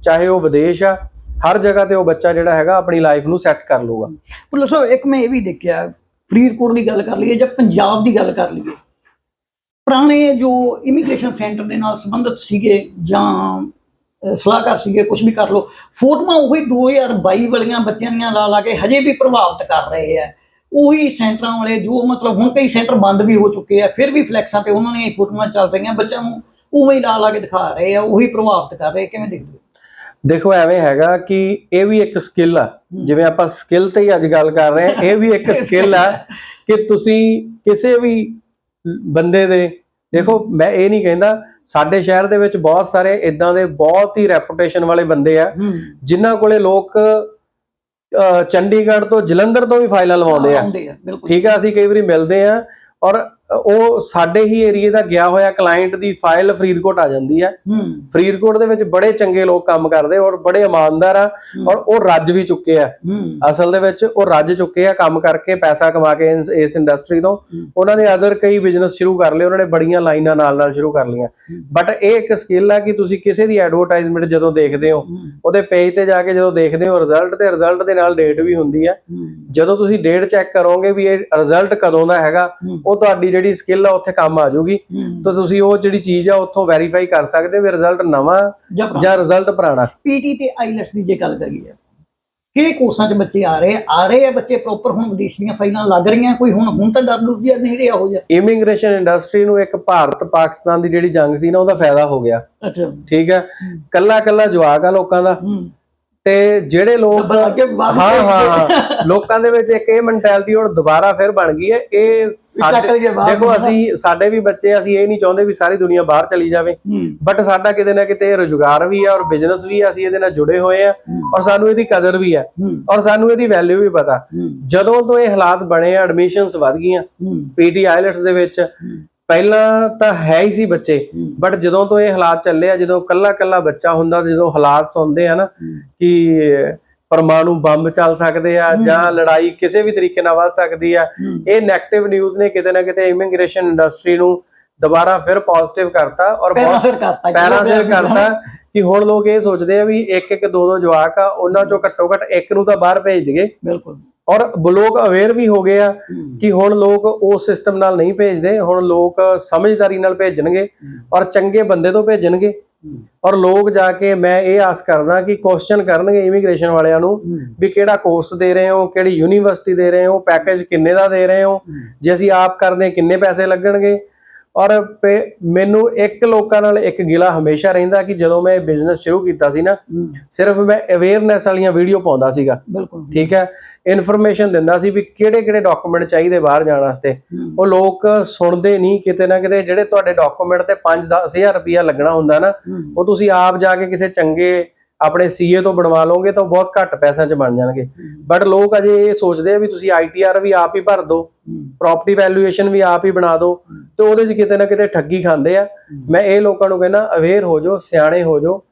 ਚਾਹੇ ਉਹ ਵਿਦੇਸ਼ ਆ। ਹਰ ਜਗ੍ਹਾ ਤੇ ਉਹ ਬੱਚਾ ਜਿਹੜਾ ਹੈਗਾ ਆਪਣੀ ਲਾਈਫ ਨੂੰ ਸੈੱਟ ਕਰ ਲਊਗਾ। ਪੁਲਿਸ ਸਾਹਿਬ ਇੱਕ ਮੈਂ ਇਹ ਵੀ ਦੇਖਿਆ, ਫਰੀਦਕੋਟ ਦੀ ਗੱਲ ਕਰ ਲਈਏ ਜਾਂ ਪੰਜਾਬ ਦੀ ਗੱਲ ਕਰ ਲਈਏ, ਪੁਰਾਣੇ ਜੋ ਇਮੀਗ੍ਰੇਸ਼ਨ ਸੈਂਟਰ ਦੇ ਨਾਲ ਸੰਬੰਧਿਤ ਸੀਗੇ ਜਾਂ ਸਲਾਹਕਾਰ ਸੀਗੇ ਕੁਝ ਵੀ ਕਰ ਲਓ, ਫੋਟੋਆਂ ਉਹੀ 2022 ਵਾਲੀਆਂ ਬੱਚਿਆਂ ਦੀਆਂ ਲਾ ਲਾ ਕੇ ਹਜੇ ਵੀ ਪ੍ਰਭਾਵਿਤ ਕਰ ਰਹੇ ਆ। ਉਹੀ ਸੈਂਟਰਾਂ ਵਾਲੇ ਜੋ ਮਤਲਬ ਹੁਣ ਕਈ ਸੈਂਟਰ ਬੰਦ ਵੀ ਹੋ ਚੁੱਕੇ ਆ, ਫਿਰ ਵੀ ਫਲੈਕਸਾਂ ਤੇ ਉਹਨਾਂ ਦੀਆਂ ਹੀ ਫੋਟੋਆਂ ਚੱਲ ਰਹੀਆਂ, ਬੱਚਿਆਂ ਨੂੰ ਉਵੇਂ ਹੀ ਲਾ ਲਾ ਕੇ ਦਿਖਾ ਰਹੇ ਆ, ਉਹੀ ਪ੍ਰਭਾਵਿਤ ਕਰ ਰਹੇ ਕਿਵੇਂ ਦੇਖਦੇ ਹੋ? ਦੇਖੋ ਐਵੇਂ ਹੈਗਾ ਕਿ ਇਹ ਵੀ ਇੱਕ ਸਕਿੱਲ ਆ। ਜਿਵੇਂ ਆਪਾਂ ਸਕਿੱਲ ਤੇ ਹੀ ਅੱਜ ਗੱਲ ਕਰ ਰਹੇ ਹਾਂ ਇਹ ਵੀ ਇੱਕ [LAUGHS] ਸਕਿੱਲ ਆ ਕਿ ਤੁਸੀਂ ਕਿਸੇ ਵੀ ਬੰਦੇ ਦੇ ਦੇਖੋ ਮੈਂ ਇਹ ਨਹੀਂ ਕਹਿੰਦਾ ਸਾਡੇ ਸ਼ਹਿਰ ਦੇ ਵਿੱਚ ਬਹੁਤ ਸਾਰੇ ਇਦਾਂ ਦੇ ਬਹੁਤ ਹੀ ਰੈਪੂਟੇਸ਼ਨ ਵਾਲੇ ਬੰਦੇ ਆ ਜਿਨ੍ਹਾਂ ਕੋਲੇ ਲੋਕ ਚੰਡੀਗੜ੍ਹ ਤੋਂ ਜਲੰਧਰ ਤੋਂ ਵੀ ਫਾਈਲਾਂ ਲਵਾਉਂਦੇ ਆ। ਠੀਕ ਆ ਅਸੀਂ ਕਈ ਵਾਰੀ ਮਿਲਦੇ ਆ ਔਰ ਉਹ ਸਾਡੇ ਹੀ ਏਰੀਏ ਦਾ ਗਿਆ ਹੋਇਆ ਕਲਾਇੰਟ ਦੀ ਫਾਈਲ ਫਰੀਦਕੋਟ ਆ ਜਾਂਦੀ ਹੂੰ। ਫਰੀਦਕੋਟ ਦੇ ਵਿੱਚ ਬੜੇ ਚੰਗੇ ਲੋਕ ਕੰਮ ਕਰਦੇ ਔਰ ਬੜੇ ਇਮਾਨਦਾਰ ਆ ਔਰ ਉਹ ਰੱਜ ਵੀ ਚੁੱਕੇ ਆ। ਅਸਲ ਦੇ ਵਿੱਚ ਉਹ ਰੱਜ ਚੁੱਕੇ ਆ ਕੰਮ ਕਰਕੇ ਪੈਸਾ ਕਮਾ ਕੇ ਇਸ- ਇੰਡਸਟਰੀ ਤੋਂ। ਉਹਨਾਂ ਨੇ ਅਦਰ ਕਈ ਬਿਜ਼ਨਸ ਸ਼ੁਰੂ ਕਰ ਲਏ ਉਹਨਾਂ ਨੇ ਬੜੀਆਂ ਲਾਈਨਾਂ ਨਾਲ ਨਾਲ ਸ਼ੁਰੂ ਕਰ ਲਈਆਂ। ਬਟ ਇਹ ਇੱਕ ਸਕਿੱਲ ਆ ਕਿ ਤੁਸੀਂ ਕਿਸੇ ਦੀ ਐਡਵਰਟਾਈਜ਼ਮੈਂਟ ਜਦੋਂ ਦੇਖਦੇ ਹੋ ਉਹਦੇ ਪੇਜ ਤੇ ਜਾ ਕੇ ਜਦੋਂ ਦੇਖਦੇ ਹੋ ਰਿਜ਼ਲਟ ਤੇ ਰਿਜ਼ਲਟ ਦੇ ਨਾਲ ਡੇਟ ਵੀ ਹੁੰਦੀ ਆ। ਜਦੋਂ ਤੁਸੀਂ ਡੇਟ ਚੈੱਕ ਕਰੋਗੇ ਵੀ ਇਹ ਰਿਜ਼ਲਟ ਕਦੋਂ ਦਾ ਹੈਗਾ ਉਹ ਤੁਹਾਡੀ ਜਿਹੜੀ ਸਕਿੱਲ ਆ ਉੱਥੇ ਕੰਮ ਆ ਜਾਊਗੀ। ਤਾਂ ਤੁਸੀਂ ਉਹ ਜਿਹੜੀ ਚੀਜ਼ ਆ ਉੱਥੋਂ ਵੈਰੀਫਾਈ ਕਰ ਸਕਦੇ ਵੀ ਰਿਜ਼ਲਟ ਨਵਾਂ ਜਾਂ ਰਿਜ਼ਲਟ ਪੁਰਾਣਾ। ਪੀਟੀ ਤੇ ਆਈਲੈਟਸ ਦੀ ਜੇ ਗੱਲ ਕਰੀਏ ਕਿਹੜੇ ਕੋਰਸਾਂ 'ਚ ਬੱਚੇ ਆ ਰਹੇ ਆ? ਰਹੇ ਆ ਬੱਚੇ ਪ੍ਰੋਪਰ ਹੁਣ ਵਿਦੇਸ਼ ਦੀਆਂ ਫਾਈਲਾਂ ਲੱਗ ਰਹੀਆਂ ਕੋਈ ਹੁਣ ਹੁਣ ਤਾਂ ਜਿਹਾ ਨਹੀਂ ਰਿਹਾ ਹੋ ਜਾ ਇਮੀਗ੍ਰੇਸ਼ਨ ਇੰਡਸਟਰੀ ਨੂੰ ਇੱਕ ਭਾਰਤ ਪਾਕਿਸਤਾਨ ਦੀ ਜਿਹੜੀ ਜੰਗ ਸੀ ਨਾ ਉਹਦਾ ਫਾਇਦਾ ਹੋ ਗਿਆ। ਅੱਛਾ। ਠੀਕ ਹੈ। ਕੱਲਾ ਕੱਲਾ ਜਵਾਕ ਆ ਲੋਕਾਂ ਦਾ। ਤੇ ਜਿਹੜੇ ਲੋਕ ਬਾਅਦ ਹਾਂ ਹਾਂ। ਲੋਕਾਂ ਦੇ ਵਿੱਚ ਇੱਕ ਇਹ ਮੈਂਟੈਲਿਟੀ ਹੁਣ ਦੁਬਾਰਾ ਫਿਰ ਬਣ ਗਈ ਹੈ। ਇਹ ਦੇਖੋ ਅਸੀਂ ਸਾਡੇ ਵੀ ਬੱਚੇ ਅਸੀਂ ਇਹ ਨਹੀਂ ਚਾਹੁੰਦੇ ਵੀ ਸਾਰੀ ਦੁਨੀਆ ਬਾਹਰ ਚਲੀ ਜਾਵੇ। ਬਟ ਸਾਡਾ ਕਿਤੇ ਨਾ ਕਿਤੇ ਰੁਜ਼ਗਾਰ ਵੀ ਹੈ ਔਰ ਬਿਜ਼ਨਸ ਵੀ ਹੈ ਅਸੀਂ ਇਹਦੇ ਨਾਲ ਜੁੜੇ ਹੋਏ ਆ ਔਰ ਸਾਨੂੰ ਇਹਦੀ ਕਦਰ ਵੀ ਹੈ। ਔਰ ਸਾਨੂੰ ਇਹਦੀ ਵੈਲਿਊ ਵੀ ਪਤਾ। ਜਦੋਂ ਤੋਂ ਇਹ ਹਾਲਾਤ ਬਣੇ ਆ ਐਡਮਿਸ਼ਨਸ ਵਧ ਗਈਆਂ। ਪੀਟੀ ਆਈਲੈਟਸ ਦੇ ਵਿੱਚ। ਪਹਿਲਾਂ ਤਾਂ ਹੈ ਹੀ ਸੀ ਬੱਚੇ ਬਟ ਜਦੋਂ ਤੋਂ ਇਹ ਹਾਲਾਤ ਚੱਲੇ ਆ ਜਦੋਂ ਕੱਲਾ ਕੱਲਾ ਬੱਚਾ ਹੁੰਦਾ ਜਦੋਂ ਹਾਲਾਤ ਸੁਣਦੇ ਆ ਨਾ ਕਿ ਪਰਮਾਣੂ ਬੰਬ ਚੱਲ ਸਕਦੇ ਆ ਜਾਂ ਲੜਾਈ ਕਿਸੇ ਵੀ ਤਰੀਕੇ ਨਾਲ ਵੱਧ ਸਕਦੀ ਆ ਇਹ 네ਗੇਟਿਵ ਨਿਊਜ਼ ਨੇ ਕਿਤੇ ਨਾ ਕਿਤੇ ਇਮੀਗ੍ਰੇਸ਼ਨ ਇੰਡਸਟਰੀ ਨੂੰ ਦੁਬਾਰਾ ਫਿਰ ਪੋਜ਼ਿਟਿਵ ਕਰਤਾ ਔਰ ਪੈਰਾਂ ਬਹੁਤ ਸਿਰ ਕਰਤਾ ਕਿ ਹੁਣ ਲੋਕ ਇਹ ਸੋਚਦੇ ਆ ਵੀ ਇੱਕ ਇੱਕ ਦੋ ਦੋ ਜਵਾਕ ਆ ਉਹਨਾਂ ਚੋਂ ਘੱਟੋ ਘੱਟ ਇੱਕ ਨੂੰ ਤਾਂ ਬਾਹਰ ਭੇਜ ਦਈਏ। ਬਿਲਕੁਲ। ਔਰ ਲੋਕ ਅਵੇਅਰ ਵੀ ਹੋ ਗਏ ਆ ਕਿ ਹੁਣ ਲੋਕ ਉਸ ਸਿਸਟਮ ਨਾਲ ਨਹੀਂ ਭੇਜਦੇ ਹੁਣ ਲੋਕ ਸਮਝਦਾਰੀ ਨਾਲ ਭੇਜਣਗੇ ਔਰ ਚੰਗੇ ਬੰਦੇ ਤੋਂ ਭੇਜਣਗੇ। ਔਰ ਲੋਕ ਜਾ ਕੇ ਮੈਂ ਇਹ ਆਸ ਕਰਦਾ ਕਿ ਕੁਐਸਚਨ ਕਰਨਗੇ ਇਮੀਗ੍ਰੇਸ਼ਨ ਵਾਲਿਆਂ ਨੂੰ ਵੀ ਕਿਹੜਾ ਕੋਰਸ ਦੇ ਰਹੇ ਹੋ ਕਿਹੜੀ ਯੂਨੀਵਰਸਿਟੀ ਦੇ ਰਹੇ ਹੋ ਪੈਕੇਜ ਕਿੰਨੇ ਦਾ ਦੇ ਰਹੇ ਹੋ ਜੇ ਅਸੀਂ ਆਪ ਕਰਦੇ ਕਿੰਨੇ ਪੈਸੇ ਲੱਗਣਗੇ। ਔਰ ਮੈਨੂੰ ਇੱਕ ਲੋਕਾਂ ਨਾਲ ਇੱਕ ਗਿਲਾ ਹਮੇਸ਼ਾ ਰਹਿੰਦਾ ਕਿ ਜਦੋਂ ਮੈਂ ਬਿਜ਼ਨਸ ਸ਼ੁਰੂ ਕੀਤਾ ਸੀ ਨਾ ਸਿਰਫ ਮੈਂ ਅਵੇਅਰਨੈਸ ਵਾਲੀਆਂ ਵੀਡੀਓ ਪਾਉਂਦਾ ਸੀਗਾ। ਬਿਲਕੁਲ। ਠੀਕ ਹੈ? ਇਨਫੋਰਮੇਸ਼ਨ ਦਿੰਦਾ ਸੀ ਵੀ ਕਿਹੜੇ ਕਿਹੜੇ ਡਾਕੂਮੈਂਟ ਚਾਹੀਦੇ ਬਾਹਰ ਜਾਣ ਵਾਸਤੇ। ਉਹ ਲੋਕ ਸੁਣਦੇ ਨਹੀਂ ਕਿਤੇ ਨਾ ਕਿਤੇ ਜਿਹੜੇ ਤੁਹਾਡੇ ਡਾਕੂਮੈਂਟ ਤੇ 5-10000 ਰੁਪਇਆ ਲੱਗਣਾ ਹੁੰਦਾ ਨਾ ਉਹ ਤੁਸੀਂ ਆਪ ਜਾ ਕੇ ਕਿਸੇ ਚੰਗੇ ਆਪਣੇ ਸੀਏ ਤੋਂ ਬਣਵਾ ਲਓਗੇ ਤਾਂ ਬਹੁਤ ਘੱਟ ਪੈਸਿਆਂ 'ਚ ਬਣ ਜਾਣਗੇ। ਬਟ ਲੋਕ ਅਜੇ ਇਹ ਸੋਚਦੇ ਆ ਵੀ ਤੁਸੀਂ ਆਈਟੀਆਰ ਵੀ ਆਪ ਹੀ ਭਰ ਦਿਓ ਪ੍ਰਾਪਰਟੀ ਵੈਲਿਊਏਸ਼ਨ ਵੀ ਆਪ ਹੀ ਬਣਾ ਦਿਓ ਤੇ ਉਹਦੇ 'ਚ ਕਿਤੇ ਨਾ ਕਿਤੇ ਠੱਗੀ ਖਾਂਦੇ ਆ। ਮੈਂ ਇਹ ਲੋਕਾਂ ਨੂੰ ਕਹਿੰਦਾ ਅਵੇਅਰ ਹੋ ਜਾਓ ਸਿਆਣੇ ਹੋ ਜਾਓ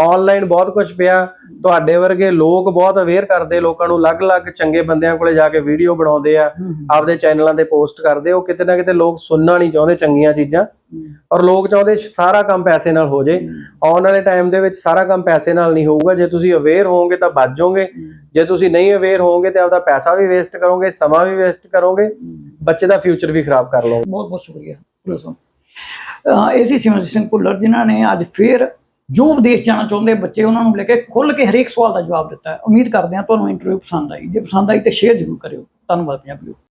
ਆਨਲਾਈਨ ਬਹੁਤ ਕੁਝ ਪਿਆ। ਤੁਹਾਡੇ ਵਰਗੇ ਲੋਕ ਬਹੁਤ ਅਵੇਅਰ ਕਰਦੇ ਲੋਕਾਂ ਨੂੰ ਅਲੱਗ-ਅਲੱਗ ਚੰਗੇ ਬੰਦਿਆਂ ਕੋਲੇ ਜਾ ਕੇ ਵੀਡੀਓ ਬਣਾਉਂਦੇ ਆ ਆਪਦੇ ਚੈਨਲਾਂ ਤੇ ਪੋਸਟ ਕਰਦੇ ਉਹ ਕਿਤੇ ਨਾ ਕਿਤੇ ਲੋਕ ਸੁਣਨਾ ਨਹੀਂ ਚਾਹੁੰਦੇ ਚੰਗੀਆਂ ਚੀਜ਼ਾਂ। ਔਰ ਲੋਕ ਚਾਹੁੰਦੇ ਸਾਰਾ ਕੰਮ ਪੈਸੇ ਨਾਲ ਹੋ ਜੇ। ਆਉਣ ਵਾਲੇ ਟਾਈਮ ਦੇ ਵਿੱਚ ਸਾਰਾ ਕੰਮ ਪੈਸੇ ਨਾਲ ਨਹੀਂ ਹੋਊਗਾ। ਜੇ ਤੁਸੀਂ ਅਵੇਅਰ ਹੋਵੋਗੇ ਤਾਂ ਬਚ ਜਾਓਗੇ। ਜੇ ਤੁਸੀਂ ਨਹੀਂ ਅਵੇਅਰ ਹੋਵੋਗੇ ਤੇ ਆਪਦਾ ਪੈਸਾ ਵੀ ਵੇਸਟ ਕਰੋਗੇ ਸਮਾਂ ਵੀ ਵੇਸਟ ਕਰੋਗੇ। ਬੱਚੇ ਦਾ ਫਿਊਚਰ ਵੀ ਖਰਾਬ ਕਰ ਲਓਗੇ ਬਹੁਤ ਬਹੁਤ ਸ਼ੁਕਰੀਆ ਸਾਹਿਬ ਇਹ ਸੀ ਸਿਮਰਨ ਸਿੰਘ ਭੁੱਲਰ ਜਿਨ੍ਹਾਂ ਨੇ ਅੱਜ ਫਿਰ ਜੋ ਵਿਦੇਸ਼ ਜਾਣਾ ਚਾਹੁੰਦੇ ਬੱਚੇ, ਉਹਨਾਂ ਨੂੰ ਲੈ ਕੇ ਖੁੱਲ ਕੇ ਹਰੇਕ ਸਵਾਲ ਦਾ ਜਵਾਬ ਦਿੱਤਾ ਹੈ। ਉਮੀਦ ਕਰਦੇ ਹਾਂ ਤੁਹਾਨੂੰ ਇੰਟਰਵਿਊ ਪਸੰਦ ਆਈ। ਜੇ ਪਸੰਦ ਆਈ ਤੇ ਸ਼ੇਅਰ ਜ਼ਰੂਰ ਕਰਿਓ। ਧੰਨਵਾਦ ਪੰਜਾਬੀਓ